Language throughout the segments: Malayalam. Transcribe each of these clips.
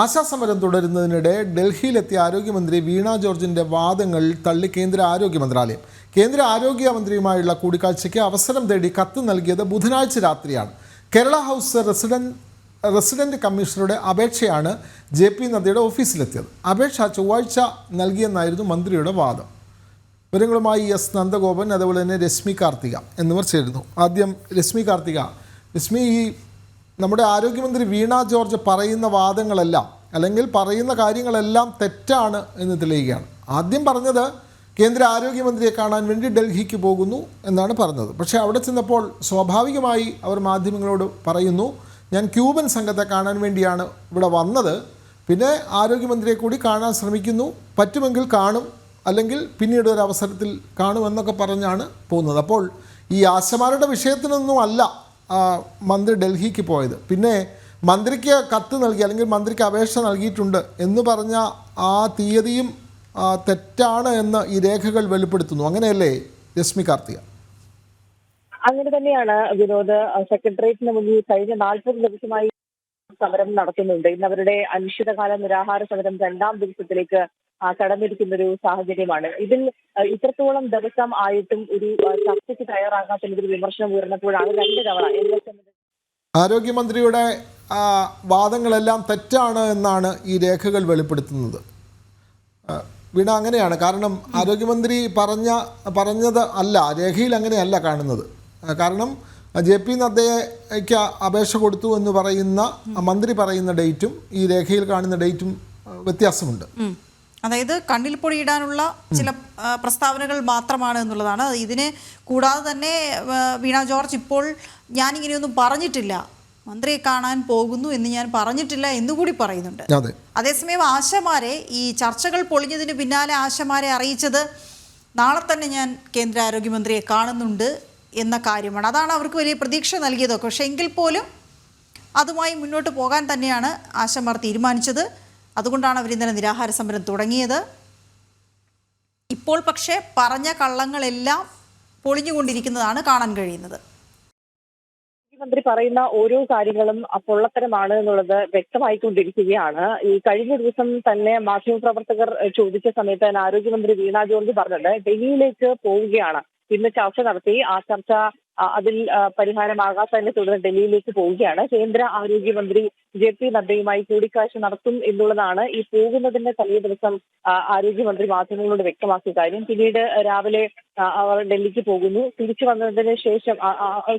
ആശാസമരം തുടരുന്നതിനിടെ ഡൽഹിയിലെത്തിയ ആരോഗ്യമന്ത്രി വീണ ജോർജിന്റെ വാദങ്ങൾ തള്ളി കേന്ദ്ര ആരോഗ്യ മന്ത്രാലയം. കേന്ദ്ര ആരോഗ്യമന്ത്രിയുമായുള്ള കൂടിക്കാഴ്ചയ്ക്ക് അവസരം തേടി കത്ത് നൽകിയത് ബുധനാഴ്ച രാത്രിയാണ്. കേരള ഹൗസ് റെസിഡന്റ് റെസിഡന്റ് കമ്മീഷണറുടെ അപേക്ഷയാണ് ജെ പി നദ്ദയുടെ ഓഫീസിലെത്തിയത്. അപേക്ഷ ചൊവ്വാഴ്ച നൽകിയെന്നായിരുന്നു മന്ത്രിയുടെ വാദം. വിവരങ്ങളുമായി എസ് നന്ദഗോപൻ അതുപോലെ തന്നെ രശ്മി കാർത്തിക എന്നിവർ ചേരുന്നു. ആദ്യം രശ്മി കാർത്തിക. രശ്മി ഈ നമ്മുടെ ആരോഗ്യമന്ത്രി വീണ ജോർജ് പറയുന്ന വാദങ്ങളെല്ലാം അല്ലെങ്കിൽ പറയുന്ന കാര്യങ്ങളെല്ലാം തെറ്റാണ് എന്ന് തെളിയുകയാണ്. ആദ്യം പറഞ്ഞത് കേന്ദ്ര ആരോഗ്യമന്ത്രിയെ കാണാൻ വേണ്ടി ഡൽഹിക്ക് പോകുന്നു എന്നാണ് പറഞ്ഞത്. പക്ഷേ അവിടെ ചെന്നപ്പോൾ സ്വാഭാവികമായി അവർ മാധ്യമങ്ങളോട് പറയുന്നു ഞാൻ ക്യൂബൻ സംഘത്തെ കാണാൻ വേണ്ടിയാണ് ഇവിടെ വന്നത്. പിന്നെ ആരോഗ്യമന്ത്രിയെ കൂടി കാണാൻ ശ്രമിക്കുന്നു. പറ്റുമെങ്കിൽ കാണും. അല്ലെങ്കിൽ പിന്നീട് ഒരു അവസരത്തിൽ കാണുമെന്നൊക്കെ പറഞ്ഞാണ് പോകുന്നത്. അപ്പോൾ ഈ ആശമാരുടെ വിഷയത്തിനൊന്നും അല്ല മന്ത്രി ഡൽഹിക്ക് പോയത്. പിന്നെ മന്ത്രിക്ക് കത്ത് നൽകി അല്ലെങ്കിൽ മന്ത്രിക്ക് അപേക്ഷ നൽകിയിട്ടുണ്ട് എന്ന് പറഞ്ഞ ആ തീയതിയും തെറ്റാണ് എന്ന് ഈ രേഖകൾ വെളിപ്പെടുത്തുന്നു. അങ്ങനെയല്ലേ രശ്മി കാർത്തിക? അങ്ങനെ തന്നെയാണ് വിനോദ്. സെക്രട്ടേറിയറ്റിന് മുന്നിൽ കഴിഞ്ഞ നാൽപ്പത് ദിവസമായി സമരം നടത്തുന്നുണ്ട് ഇന്ന് അവരുടെ അനിശ്ചിതകാല നിരാഹാര സമരം രണ്ടാം ദിവസത്തിലേക്ക് കടന്നിരിക്കുന്ന ഒരു സാഹചര്യമാണ്. ഇതിൽ ഇത്രത്തോളം ദിവസം ആയിട്ടും ഒരു ചർച്ചയ്ക്ക് തയ്യാറാകാത്തതിനൊരു വിമർശനം ഉയർന്നപ്പോഴാണ് രണ്ട് തവണ എൽ എസ് എമ്മിന്റെ ആരോഗ്യമന്ത്രിയുടെ വാദങ്ങളെല്ലാം തെറ്റാണ് എന്നാണ് ഈ രേഖകൾ വെളിപ്പെടുത്തുന്നത്. വീണ അങ്ങനെയാണ്. കാരണം ആരോഗ്യമന്ത്രി പറഞ്ഞ പറഞ്ഞത് അല്ല. രേഖയിൽ അങ്ങനെയല്ല കാണുന്നത്. കാരണം ജെ പി നദ്ദയ്ക്ക് അപേക്ഷ കൊടുത്തു എന്ന് പറയുന്ന മന്ത്രി പറയുന്ന ഡേറ്റും ഈ രേഖയിൽ കാണുന്ന ഡേറ്റും വ്യത്യാസമുണ്ട്. അതായത് കണ്ണിൽ പൊടിയിടാനുള്ള ചില പ്രസ്താവനകൾ മാത്രമാണ് എന്നുള്ളതാണ്. ഇതിന് കൂടാതെ തന്നെ വീണ ജോർജ് ഇപ്പോൾ ഞാനിങ്ങനെയൊന്നും പറഞ്ഞിട്ടില്ല. മന്ത്രിയെ കാണാൻ പോകുന്നു എന്ന് ഞാൻ പറഞ്ഞിട്ടില്ല എന്നുകൂടി പറയുന്നുണ്ട്. അതെ. അതേസമയം ആശമാരെ ഈ ചർച്ചകൾ പൊളിഞ്ഞതിന് പിന്നാലെ ആശമാരെ അറിയിച്ചത് നാളെ തന്നെ ഞാൻ കേന്ദ്ര ആരോഗ്യമന്ത്രിയെ കാണുന്നുണ്ട് എന്ന കാര്യമാണ്. അതാണ് അവർക്ക് വലിയ പ്രതീക്ഷ നൽകിയതൊക്കെ. പക്ഷേ എങ്കിൽ പോലും അതുമായി മുന്നോട്ട് പോകാൻ തന്നെയാണ് ആശമാർ തീരുമാനിച്ചത്. അതുകൊണ്ടാണ് അവർ ഇന്നലെ നിരാഹാര സമരം തുടങ്ങിയത്. ഇപ്പോൾ പക്ഷേ പറഞ്ഞ കള്ളങ്ങളെല്ലാം പൊളിഞ്ഞുകൊണ്ടിരിക്കുന്നതാണ് കാണാൻ കഴിയുന്നത്. മുഖ്യമന്ത്രി പറയുന്ന ഓരോ കാര്യങ്ങളും പൊള്ളത്തരമാണ് എന്നുള്ളത് വ്യക്തമായിക്കൊണ്ടിരിക്കുകയാണ്. ഈ കഴിഞ്ഞ ദിവസം തന്നെ മാധ്യമപ്രവർത്തകർ ചോദിച്ച സമയത്ത് ആരോഗ്യമന്ത്രി വീണ ജോർജ് പറഞ്ഞത് ഡൽഹിയിലേക്ക് പോവുകയാണ്. ഇന്ന് ചർച്ച നടത്തി. ആ ചർച്ച അതിൽ പരിഹാരമാകാത്തതിനെ തുടർന്ന് ഡൽഹിയിലേക്ക് പോവുകയാണ്. കേന്ദ്ര ആരോഗ്യമന്ത്രി ജെ പി നദ്ദയുമായി കൂടിക്കാഴ്ച നടത്തും എന്നുള്ളതാണ് ഈ പോകുന്നതിന്റെ തലേ ദിവസം ആരോഗ്യമന്ത്രി മാധ്യമങ്ങളോട് വ്യക്തമാക്കിയ കാര്യം. പിന്നീട് രാവിലെ അവർ ഡൽഹിക്ക് പോകുന്നു. തിരിച്ചു വന്നതിന് ശേഷം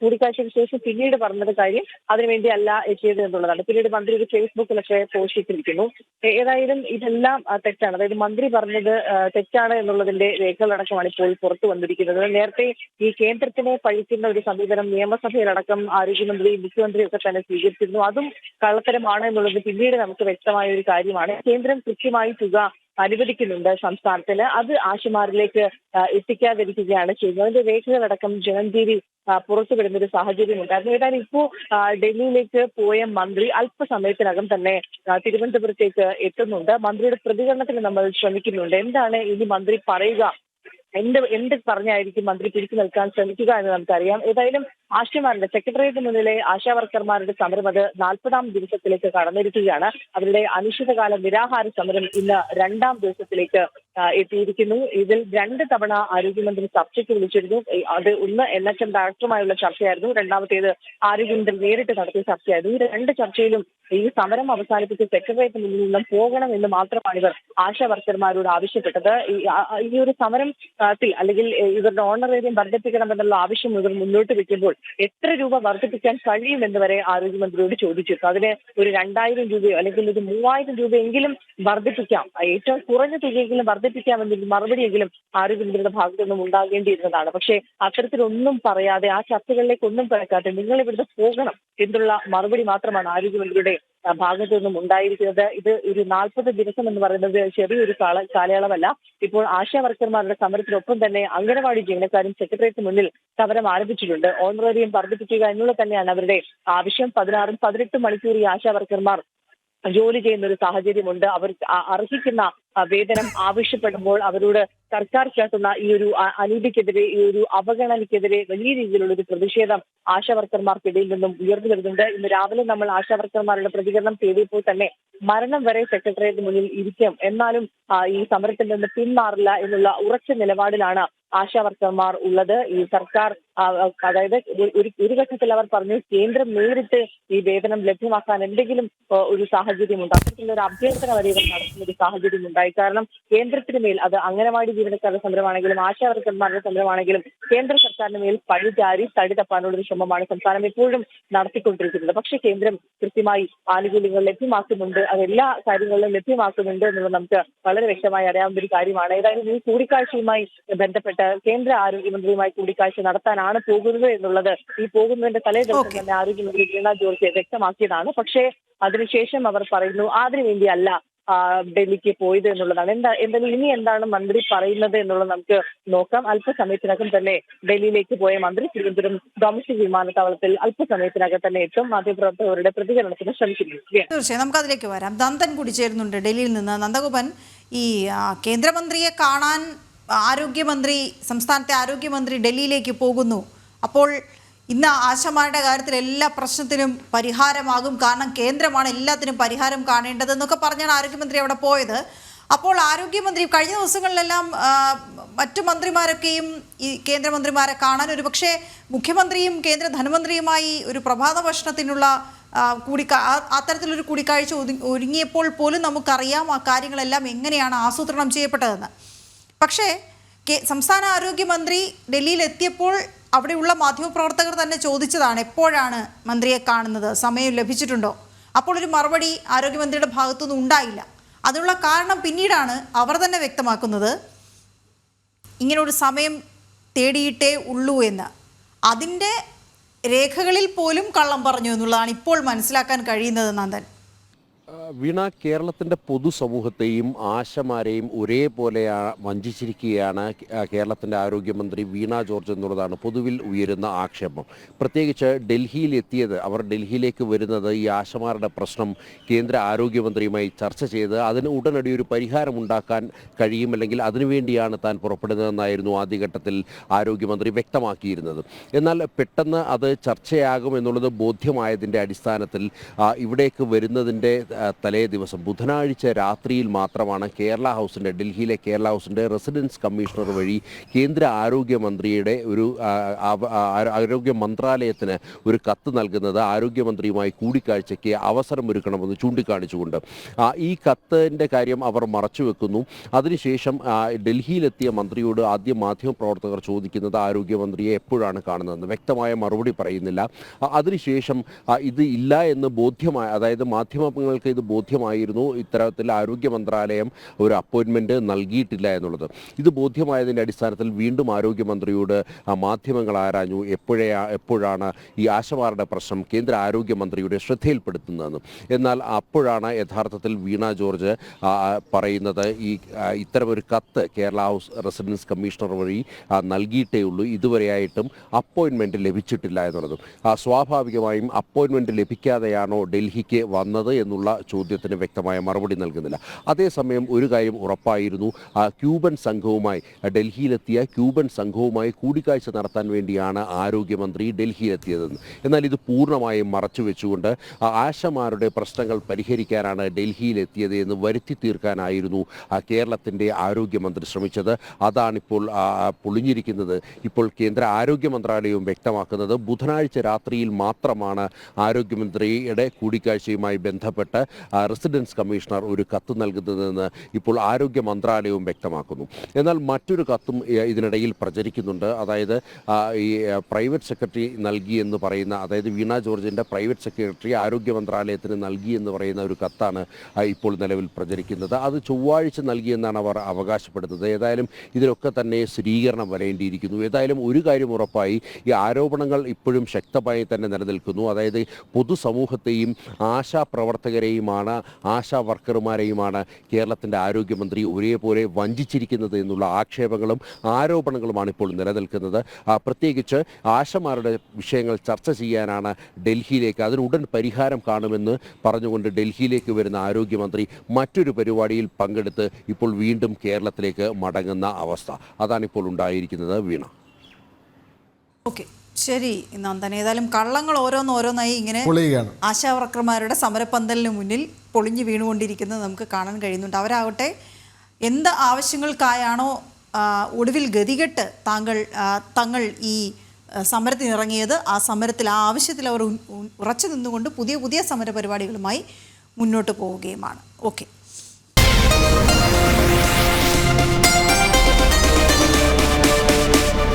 കൂടിക്കാഴ്ചയ്ക്ക് ശേഷം പിന്നീട് പറഞ്ഞത് കാര്യം അതിനുവേണ്ടി അല്ല എത്തിയത് എന്നുള്ളതാണ്. പിന്നീട് മന്ത്രി ഒരു ഫേസ്ബുക്കിലൊക്കെ പോസ്റ്റ് ഇട്ടിരിക്കുന്നു ഏതായാലും ഇതെല്ലാം തെറ്റാണ്. അതായത് മന്ത്രി പറഞ്ഞത് തെറ്റാണ് എന്നുള്ളതിന്റെ രേഖകളടക്കമാണ് ഇപ്പോൾ പുറത്തു വന്നിരിക്കുന്നത്. നേരത്തെ ഈ കേന്ദ്രത്തിനെ പഴിക്കുന്ന ഒരു സമീപനം നിയമസഭയിലടക്കം ആരോഗ്യമന്ത്രി മുഖ്യമന്ത്രി ഒക്കെ തന്നെ സ്വീകരിച്ചിരുന്നു. അതും കള്ളത്തരമാണ് എന്നുള്ളത് പിന്നീട് നമുക്ക് വ്യക്തമായ ഒരു കാര്യമാണ്. കേന്ദ്രം കൃത്യമായി തുക അനുവദിക്കുന്നുണ്ട് സംസ്ഥാനത്തിന്. അത് ആശുമാരിലേക്ക് എത്തിക്കാതിരിക്കുകയാണ് ചെയ്യുന്നത്. അതിന്റെ രേഖകളടക്കം ജനഞ്ജീവി ആ, പുറത്തുവിടുന്ന ഒരു സാഹചര്യം ഉണ്ടായിരുന്നു ഏതായാലും ഇപ്പോ ഡൽഹിയിലേക്ക് പോയ മന്ത്രി അല്പസമയത്തിനകം തന്നെ തിരുവനന്തപുരത്തേക്ക് എത്തുന്നുണ്ട്. മന്ത്രിയുടെ പ്രതികരണത്തിന് നമ്മൾ ശ്രമിക്കുന്നുണ്ട്. എന്താണ് ഇനി മന്ത്രി പറയുക? എന്ത് എന്ത് പറഞ്ഞായിരിക്കും മന്ത്രി പിടിച്ചു നിൽക്കാൻ ശ്രമിക്കുക എന്ന് നമുക്കറിയാം. ഏതായാലും ആശമാരുടെ സെക്രട്ടേറിയറ്റ് മുന്നിലെ ആശാ വർക്കർമാരുടെ സമരം അത് നാൽപ്പതാം ദിവസത്തിലേക്ക് കടന്നിരിക്കുകയാണ്. അവരുടെ അനിശ്ചിതകാല നിരാഹാര സമരം ഇന്ന് രണ്ടാം ദിവസത്തിലേക്ക് എത്തിയിരിക്കുന്നു. ഇതിൽ രണ്ട് തവണ ആരോഗ്യമന്ത്രി ചർച്ചയ്ക്ക് വിളിച്ചിരുന്നു. അത് ഒന്ന് എൻ എച്ച് എം ഡയറക്ടറുമായുള്ള ചർച്ചയായിരുന്നു. രണ്ടാമത്തേത് ആരോഗ്യമന്ത്രി നേരിട്ട് നടത്തിയ ചർച്ചയായിരുന്നു. ഈ രണ്ട് ചർച്ചയിലും ഈ സമരം അവസാനിപ്പിച്ച് സെക്രട്ടേറിയറ്റ് മുന്നിൽ നിന്നും പോകണം എന്ന് മാത്രമാണ് ഇവർ ആശാ വർക്കർമാരോട് ആവശ്യപ്പെട്ടത്. ഈ ഒരു സമരം ആ, ത്തിൽ അല്ലെങ്കിൽ ഇവരുടെ ഓണറേറിയം വർദ്ധിപ്പിക്കണമെന്നുള്ള ആവശ്യം ഇവർ മുന്നോട്ട് വെക്കുമ്പോൾ എത്ര രൂപ വർദ്ധിപ്പിക്കാൻ കഴിയുമെന്ന് വരെ ആരോഗ്യമന്ത്രിയോട് ചോദിച്ചിരുന്നു. അതിന് ഒരു രണ്ടായിരം രൂപയോ അല്ലെങ്കിൽ ഒരു മൂവായിരം രൂപയെങ്കിലും വർദ്ധിപ്പിക്കാം. ഏറ്റവും കുറഞ്ഞ തുകയെങ്കിലും വർദ്ധിപ്പിക്കാമെന്നൊരു മറുപടിയെങ്കിലും ആരോഗ്യമന്ത്രിയുടെ ഭാഗത്തു നിന്നും ഉണ്ടാകേണ്ടിയിരുന്നതാണ്. പക്ഷേ അത്തരത്തിലൊന്നും പറയാതെ ആ ചർച്ചകളിലേക്ക് ഒന്നും കിടക്കാതെ നിങ്ങൾ ഇവിടുന്ന് പോകണം എന്നുള്ള മറുപടി മാത്രമാണ് ആരോഗ്യമന്ത്രിയുടെ ഭാഗത്തു നിന്നും ഉണ്ടായിരിക്കുന്നത്. ഇത് ഒരു നാൽപ്പത് ദിവസം എന്ന് പറയുന്നത് ചെറിയൊരു കാല കാലയളവല്ല. ഇപ്പോൾ ആശാ വർക്കർമാരുടെ സമരത്തിനൊപ്പം തന്നെ അംഗനവാടി ജീവനക്കാരും സെക്രട്ടേറിയറ്റ് മുന്നിൽ സമരം ആരംഭിച്ചിട്ടുണ്ട്. ഓണറേറിയം വർദ്ധിപ്പിക്കുക എന്നുള്ളത് തന്നെയാണ് അവരുടെ ആവശ്യം. പതിനാറും പതിനെട്ടും മണിക്കൂർ ഈ ആശാ വർക്കർമാർ ജോലി ചെയ്യുന്ന ഒരു സാഹചര്യമുണ്ട്. അവർ അർഹിക്കുന്ന വേതനം ആവശ്യപ്പെടുമ്പോൾ അവരോട് സർക്കാർ ഈ ഒരു അനീതിക്കെതിരെ ഈ ഒരു അവഗണനയ്ക്കെതിരെ വലിയ രീതിയിലുള്ള ഒരു പ്രതിഷേധം ആശാവർക്കർമാർക്കിടയിൽ നിന്നും ഉയർന്നു വരുന്നുണ്ട്. ഇന്ന് രാവിലെ നമ്മൾ ആശാവർക്കർമാരുടെ പ്രതികരണം തേടിയപ്പോൾ തന്നെ മരണം വരെ സെക്രട്ടേറിയറ്റ് മുന്നിൽ ഇരിക്കും. എന്നാലും ഈ സമരത്തിൽ നിന്ന് പിന്മാറില്ല എന്നുള്ള ഉറച്ച നിലപാടിലാണ് ആശാവർക്കർമാർ ഉള്ളത്. ഈ സർക്കാർ അതായത് ഒരു- ഘട്ടത്തിൽ അവർ പറഞ്ഞു കേന്ദ്രം നേരിട്ട് ഈ വേതനം ലഭ്യമാക്കാൻ എന്തെങ്കിലും ഒരു ഒരു സാഹചര്യമുണ്ട്. അത്തരത്തിലുള്ള ഒരു അഭ്യർത്ഥന വരെ നടത്തുന്ന ഒരു സാഹചര്യം ഉണ്ടായി കാരണം കേന്ദ്രത്തിന് മേൽ അത് അംഗനവാടി ജീവനക്കാരുടെ സമരമാണെങ്കിലും ആശാവർക്കന്മാരുടെ സമരമാണെങ്കിലും കേന്ദ്ര സർക്കാരിന് മേൽ പഴിചാരി തടി തപ്പാനുള്ള ഒരു ശ്രമമാണ് സംസ്ഥാനം എപ്പോഴും നടത്തിക്കൊണ്ടിരിക്കുന്നത്. പക്ഷെ കേന്ദ്രം കൃത്യമായി ആനുകൂല്യങ്ങൾ ലഭ്യമാക്കുന്നുണ്ട്. അത് എല്ലാ കാര്യങ്ങളിലും ലഭ്യമാക്കുന്നുണ്ട് എന്നുള്ളത് നമുക്ക് വളരെ വ്യക്തമായി അറിയാവുന്ന ഒരു കാര്യമാണ്. ഏതായാലും ഈ കൂടിക്കാഴ്ചയുമായി ബന്ധപ്പെട്ട് കേന്ദ്ര ആരോഗ്യമന്ത്രിയുമായി കൂടിക്കാഴ്ച നടത്താനാണ് പോകുന്നത് എന്നുള്ളത് ഈ പോകുന്നതിന്റെ തലേ ദിവസം. തന്നെ ആരോഗ്യമന്ത്രി വീണ ജോർജ് വ്യക്തമാക്കിയതാണ്. പക്ഷേ അതിനുശേഷം അവർ പറയുന്നു അതിനുവേണ്ടിയല്ല അല്ല ഡൽഹിക്ക് പോയത് എന്നുള്ളതാണ്. എന്താ എന്തായാലും ഇനി എന്താണ് മന്ത്രി പറയുന്നത് എന്നുള്ളത് നമുക്ക് നോക്കാം. അല്പസമയത്തിനകം തന്നെ ഡൽഹിയിലേക്ക് പോയ മന്ത്രി തിരുവനന്തപുരം ഡൊമസ്റ്റിക് വിമാനത്താവളത്തിൽ അല്പസമയത്തിനകം തന്നെ എത്തും. മാധ്യമപ്രവർത്തകരുടെ പ്രതികരണത്തിന് ശ്രമിക്കുന്നു തീർച്ചയായും നമുക്ക് അതിലേക്ക് വരാം. നന്ദൻ കൂടി ചേരുന്നുണ്ട് ഡൽഹിയിൽ നിന്ന്. നന്ദഗോപൻ ഈ കേന്ദ്രമന്ത്രിയെ കാണാൻ ആരോഗ്യമന്ത്രി സംസ്ഥാനത്തെ ആരോഗ്യമന്ത്രി ഡൽഹിയിലേക്ക് പോകുന്നു. അപ്പോൾ ഇന്ന് ആശമാരുടെ കാര്യത്തിൽ എല്ലാ പ്രശ്നത്തിനും പരിഹാരമാകും. കാരണം കേന്ദ്രമാണ് എല്ലാത്തിനും പരിഹാരം കാണേണ്ടതെന്നൊക്കെ പറഞ്ഞാണ് ആരോഗ്യമന്ത്രി അവിടെ പോയത്. അപ്പോൾ ആരോഗ്യമന്ത്രി കഴിഞ്ഞ ദിവസങ്ങളിലെല്ലാം മറ്റു മന്ത്രിമാരൊക്കെയും ഈ കേന്ദ്രമന്ത്രിമാരെ കാണാൻ ഒരു പക്ഷേ മുഖ്യമന്ത്രിയും കേന്ദ്ര ധനമന്ത്രിയുമായി ഒരു പ്രഭാത ഭക്ഷണത്തിനുള്ള കൂടിക്കാ അത്തരത്തിലൊരു കൂടിക്കാഴ്ച ഒരുങ്ങിയപ്പോൾ പോലും നമുക്കറിയാം ആ കാര്യങ്ങളെല്ലാം എങ്ങനെയാണ് ആസൂത്രണം ചെയ്യപ്പെട്ടതെന്ന്. പക്ഷേ സംസ്ഥാന ആരോഗ്യമന്ത്രി ഡൽഹിയിൽ എത്തിയപ്പോൾ അവിടെയുള്ള മാധ്യമപ്രവർത്തകർ തന്നെ ചോദിച്ചതാണ് എപ്പോഴാണ് മന്ത്രിയെ കാണുന്നത് സമയം ലഭിച്ചിട്ടുണ്ടോ? അപ്പോൾ ഒരു മറുപടി ആരോഗ്യമന്ത്രിയുടെ ഭാഗത്തുനിന്ന് ഉണ്ടായില്ല. അതിനുള്ള കാരണം പിന്നീടാണ് അവർ തന്നെ വ്യക്തമാക്കുന്നത്. ഇങ്ങനൊരു സമയം തേടിയിട്ടേ ഉള്ളൂ എന്ന്. അതിന്റെ രേഖകളിൽ പോലും കള്ളം പറഞ്ഞു എന്നുള്ളതാണ് ഇപ്പോൾ മനസ്സിലാക്കാൻ കഴിയുന്നത് നന്ദൻ. വീണ കേരളത്തിന്റെ പൊതുസമൂഹത്തെയും ആശമാരെയും ഒരേപോലെ വഞ്ചിച്ചിരിക്കുകയാണ് കേരളത്തിന്റെ ആരോഗ്യമന്ത്രി വീണ ജോർജ് എന്നുള്ളതാണ് പൊതുവിൽ ഉയരുന്ന ആക്ഷേപം. പ്രത്യേകിച്ച് ഡൽഹിയിൽ എത്തിയത് അവർ ഡൽഹിയിലേക്ക് വരുന്നത് ഈ ആശമാരുടെ പ്രശ്നം കേന്ദ്ര ആരോഗ്യമന്ത്രിയുമായി ചർച്ച ചെയ്ത് അതിന് ഉടനടി ഒരു പരിഹാരം ഉണ്ടാക്കാൻ കഴിയുമല്ലെങ്കിൽ അതിനുവേണ്ടിയാണ് താൻ പുറപ്പെടുന്നതെന്നായിരുന്നു ആദ്യഘട്ടത്തിൽ ആരോഗ്യമന്ത്രി വ്യക്തമാക്കിയിരുന്നത്. എന്നാൽ പെട്ടെന്ന് അത് ചർച്ചയാകും എന്നുള്ളത് ബോധ്യമായതിന്റെ അടിസ്ഥാനത്തിൽ ഇവിടേക്ക് വരുന്നതിന്റെ തലേ ദിവസം ബുധനാഴ്ച രാത്രിയിൽ മാത്രമാണ് കേരള ഹൗസിന്റെ ഡൽഹിയിലെ കേരള ഹൗസിന്റെ റെസിഡൻസ് കമ്മീഷണർ വഴി കേന്ദ്ര ആരോഗ്യമന്ത്രിയുടെ ഒരു ആരോഗ്യ മന്ത്രാലയത്തിന് ഒരു കത്ത് നൽകുന്നത് ആരോഗ്യമന്ത്രിയുമായി കൂടിക്കാഴ്ചയ്ക്ക് അവസരം ഒരുക്കണമെന്ന് ചൂണ്ടിക്കാണിച്ചുകൊണ്ട്. ഈ കത്തിന്റെ കാര്യം അവർ മറച്ചു വെക്കുന്നു. അതിനുശേഷം ഡൽഹിയിലെത്തിയ മന്ത്രിയോട് ആദ്യം മാധ്യമപ്രവർത്തകർ ചോദിക്കുന്നത് ആരോഗ്യമന്ത്രിയെ എപ്പോഴാണ് കാണുന്നതെന്ന് വ്യക്തമായ മറുപടി പറയുന്നില്ല. അതിനുശേഷം ഇത് ഇല്ല എന്ന് ബോധ്യമായ അതായത് മാധ്യമങ്ങൾക്ക് ഇത് ബോധ്യമായിരുന്നു ഇത്തരത്തിൽ ആരോഗ്യ മന്ത്രാലയം ഒരു അപ്പോയിൻമെന്റ് നൽകിയിട്ടില്ല എന്നുള്ളത്. ഇത് ബോധ്യമായതിന്റെ അടിസ്ഥാനത്തിൽ വീണ്ടും ആരോഗ്യമന്ത്രിയോട് മാധ്യമങ്ങൾ ആരാഞ്ഞു എപ്പോഴേ എപ്പോഴാണ് ഈ ആശമാരുടെ പ്രശ്നം കേന്ദ്ര ആരോഗ്യമന്ത്രിയുടെ ശ്രദ്ധയിൽപ്പെടുത്തുന്നതെന്ന്. എന്നാൽ അപ്പോഴാണ് യഥാർത്ഥത്തിൽ വീണ ജോർജ് പറയുന്നത് ഈ ഇത്തരമൊരു കത്ത് കേരള ഹൗസ് റെസിഡൻസ് കമ്മീഷണർ വഴി നൽകിയിട്ടേ ഉള്ളൂ. ഇതുവരെയായിട്ടും അപ്പോയിൻമെന്റ് ലഭിച്ചിട്ടില്ല എന്നുള്ളതും. സ്വാഭാവികമായും അപ്പോയിൻമെന്റ് ലഭിക്കാതെയാണോ ഡൽഹിക്ക് വന്നത് എന്നുള്ള ചോദ്യത്തിന് വ്യക്തമായ മറുപടി നൽകുന്നില്ല. അതേസമയം ഒരു കാര്യം ഉറപ്പായിരുന്നു. ക്യൂബൻ സംഘവുമായി ഡൽഹിയിലെത്തിയ ക്യൂബൻ സംഘവുമായി കൂടിക്കാഴ്ച നടത്താൻ വേണ്ടിയാണ് ആരോഗ്യമന്ത്രി ഡൽഹിയിലെത്തിയതെന്ന്. എന്നാൽ ഇത് പൂർണമായും മറച്ചു വെച്ചുകൊണ്ട് ആശമാരുടെ പ്രശ്നങ്ങൾ പരിഹരിക്കാനാണ് ഡൽഹിയിലെത്തിയത് എന്ന് വരുത്തി തീർക്കാനായിരുന്നു കേരളത്തിന്റെ ആരോഗ്യമന്ത്രി ശ്രമിച്ചത്. അതാണിപ്പോൾ പൊളിഞ്ഞിരിക്കുന്നത്. ഇപ്പോൾ കേന്ദ്ര ആരോഗ്യ മന്ത്രാലയവും വ്യക്തമാക്കുന്നത് ബുധനാഴ്ച രാത്രിയിൽ മാത്രമാണ് ആരോഗ്യമന്ത്രിയുടെ കൂടിക്കാഴ്ചയുമായി ബന്ധപ്പെട്ട് ആ, റെസിഡൻസ് കമ്മീഷണർ ഒരു കത്ത് നൽകുന്നതെന്ന് ഇപ്പോൾ ആരോഗ്യ മന്ത്രാലയവും വ്യക്തമാക്കുന്നു. എന്നാൽ മറ്റൊരു കത്തും ഇതിനിടയിൽ പ്രചരിക്കുന്നുണ്ട്. അതായത് ഈ പ്രൈവറ്റ് സെക്രട്ടറി നൽകി എന്ന് പറയുന്ന അതായത് വീണ ജോർജിന്റെ പ്രൈവറ്റ് സെക്രട്ടറി ആരോഗ്യ മന്ത്രാലയത്തിന് നൽകി എന്ന് പറയുന്ന ഒരു കത്താണ് ഇപ്പോൾ നിലവിൽ പ്രചരിക്കുന്നത്. അത് ചൊവ്വാഴ്ച നൽകിയെന്നാണ് അവർ അവകാശപ്പെടുന്നത്. ഏതായാലും ഇതിലൊക്കെ തന്നെ സ്ഥിരീകരണം വരേണ്ടിയിരിക്കുന്നു. ഏതായാലും ഒരു കാര്യം ഉറപ്പായി ഈ ആരോപണങ്ങൾ ഇപ്പോഴും ശക്തമായി തന്നെ നിലനിൽക്കുന്നു. അതായത് പൊതുസമൂഹത്തെയും ആശാ നഴ്സുമാരെയുമാണ് ആശാ വർക്കർമാരെയുമാണ് കേരളത്തിന്റെ ആരോഗ്യമന്ത്രി ഒരേപോലെ വഞ്ചിച്ചിരിക്കുന്നത് എന്നുള്ള ആക്ഷേപങ്ങളും ആരോപണങ്ങളുമാണ് ഇപ്പോൾ നിലനിൽക്കുന്നത്. പ്രത്യേകിച്ച് ആശമാരുടെ വിഷയങ്ങൾ ചർച്ച ചെയ്യാനാണ് ഡൽഹിയിലേക്ക് അതിനുടൻ പരിഹാരം കാണുമെന്ന് പറഞ്ഞുകൊണ്ട് ഡൽഹിയിലേക്ക് വരുന്ന ആരോഗ്യമന്ത്രി മറ്റൊരു പരിപാടിയിൽ പങ്കെടുത്ത് ഇപ്പോൾ വീണ്ടും കേരളത്തിലേക്ക് മടങ്ങുന്ന അവസ്ഥ. അതാണിപ്പോൾ ഉണ്ടായിരിക്കുന്നത് വീണ. ഓക്കെ. ശരി നന്ദൻ ഏതായാലും കള്ളങ്ങൾ ഓരോന്ന് ഓരോന്നായി ഇങ്ങനെ ആശാവർക്കർമാരുടെ സമരപ്പന്തലിന് മുന്നിൽ പൊളിഞ്ഞു വീണുകൊണ്ടിരിക്കുന്നത് നമുക്ക് കാണാൻ കഴിയുന്നുണ്ട്. അവരാകട്ടെ എന്ത് ആവശ്യങ്ങൾക്കായാണോ ഒടുവിൽ ഗതികെട്ട് താങ്കൾ തങ്ങൾ ഈ സമരത്തിനിറങ്ങിയത് ആ സമരത്തിൽ ആ ആവശ്യത്തിൽ അവർ ഉറച്ചു നിന്നുകൊണ്ട് പുതിയ പുതിയ സമര പരിപാടികളുമായി മുന്നോട്ട് പോവുകയുമാണ്. ഓക്കെ.